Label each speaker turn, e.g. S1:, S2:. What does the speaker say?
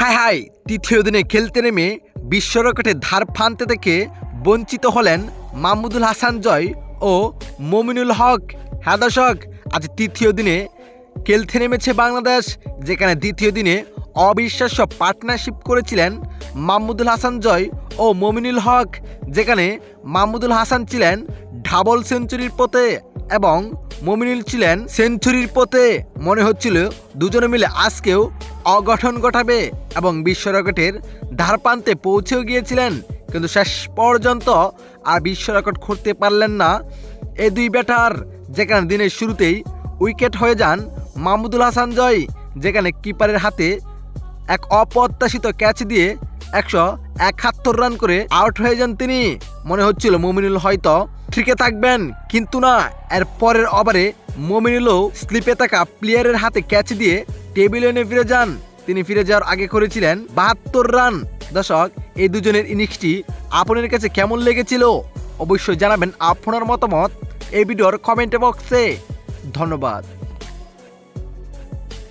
S1: High high তৃতীয় দিনে খেলতে নেমে বিশ্ব রকেটের ধার ফানতে থেকে বঞ্চিত হলেন মাহমুদুল হাসান জয় ও মমিনুল হক। হ্যাঁ দর্শক, আজ তৃতীয় দিনে খেলতে নেমেছে বাংলাদেশ, যেখানে দ্বিতীয় দিনে অবিশ্বাস্য পার্টনারশিপ করেছিলেন মাহমুদুল হাসান জয় ও মমিনুল হক, যেখানে মাহমুদুল হাসান ছিলেন ডাবল সেঞ্চুরির পথে এবং মমিনুল ছিলেন সেঞ্চুরির পথে। মনে হচ্ছিল দুজনে মিলে আজকেও অগঠন ঘটাবে এবং বিশ্ব রকেটের ধারপ্রান্তে পৌঁছেও গিয়েছিলেন, কিন্তু শেষ পর্যন্ত আর বিশ্ব রেকর্ড করতে পারলেন না। এই দুই ব্যাটার, যেখানে দিনের শুরুতেই উইকেট হয়ে যান মাহমুদুল হাসান জয়, যেখানে কিপারের হাতে এক অপ্রত্যাশিত ক্যাচ দিয়ে একশো একাত্তর রান করে আউট হয়ে যান তিনি। মনে হচ্ছিল মমিনুল হয়তো ঠিকই থাকবেন, কিন্তু না, এর পরের ওভারে মমিনুলও স্লিপে থাকা প্লেয়ারের হাতে ক্যাচ দিয়ে টেবিলে এনে ফিরে যান। তিনি ফিরে যাওয়ার আগে করেছিলেন বাহাত্তর রান। দর্শক, এই দুজনের ইনিংসটি আপনার কাছে কেমন লেগেছিল? অবশ্যই জানাবেন আপনার মতামত। এই ভিডিওর কমেন্ট বক্সে। ধন্যবাদ।